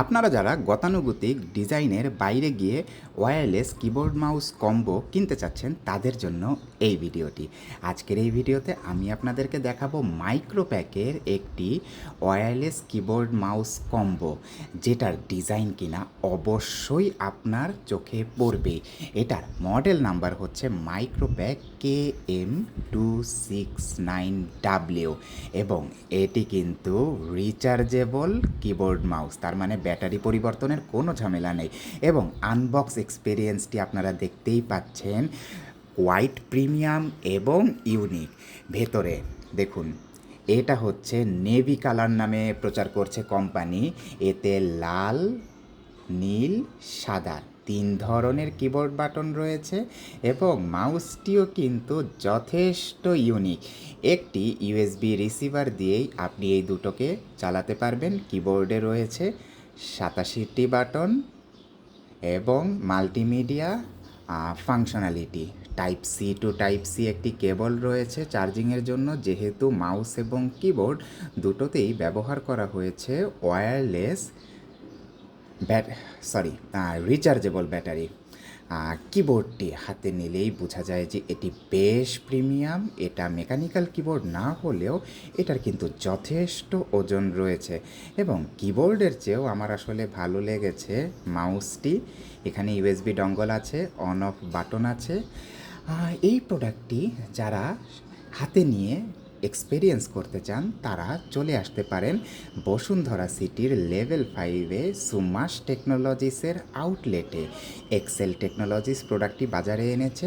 আপনারা যারা গতানুগতিক ডিজাইনের বাইরে গিয়ে ওয়্যারলেস কিবোর্ড মাউস কম্বো কিনতে চাচ্ছেন, তাদের জন্য এই ভিডিওটি। আজকের এই ভিডিওতে আমি আপনাদেরকে দেখাবো মাইক্রোপ্যাকের একটি ওয়্যারলেস কিবোর্ড মাউস কম্বো, যেটার ডিজাইন কিনা অবশ্যই আপনার চোখে পড়বে। এটার মডেল নাম্বার হচ্ছে Micropack K M two six nine W এবং এটি কিন্তু রিচার্জেবল কিবোর্ড মাউস, তার মানে ব্যাটারি পরিবর্তনের কোনো ঝামেলা নেই। এবং আনবক্স এক্সপিরিয়েন্সটি আপনারা দেখতেই পাচ্ছেন হোয়াইট প্রিমিয়াম এবং ইউনিক ভেতরে দেখুন, এটা হচ্ছে নেভি কালার নামে প্রচার করছে কোম্পানি এতে লাল, নীল, সাদা তিন ধরনের কিবোর্ড বাটন রয়েছে এবং মাউসটিও কিন্তু যথেষ্ট ইউনিক একটি ইউএসবি রিসিভার দিয়েই আপনি এই দুটোকে চালাতে পারবেন কিবোর্ডে রয়েছে। সাতাশিটি বাটন এবং multimedia functionality. Type C to type C একটি কেবল রয়েছে চার্জিংয়ের জন্য, যেহেতু মাউস এবং কিবোর্ড দুটোতেই ব্যবহার করা হয়েছে wireless bat sorry rechargeable battery. কিবোর্ডটি হাতে নিলেই বোঝা যায় যে এটি বেশ প্রিমিয়াম এটা মেকানিক্যাল কিবোর্ড না হলেও এটার কিন্তু যথেষ্ট ওজন রয়েছে। এবং কিবোর্ডের চেয়েও আমার আসলে ভালো লেগেছে মাউসটি এখানে ইউএসবি ডঙ্গল আছে অন অফ বাটন আছে এই প্রোডাক্টটি যারা হাতে নিয়ে এক্সপেরিয়েন্স করতে চান, তারা চলে আসতে পারেন বসুন্ধরা সিটির লেভেল ফাইভে সুমাস টেকনোলজিসের আউটলেটে এক্সেল টেকনোলজিস প্রোডাক্টটি বাজারে এনেছে।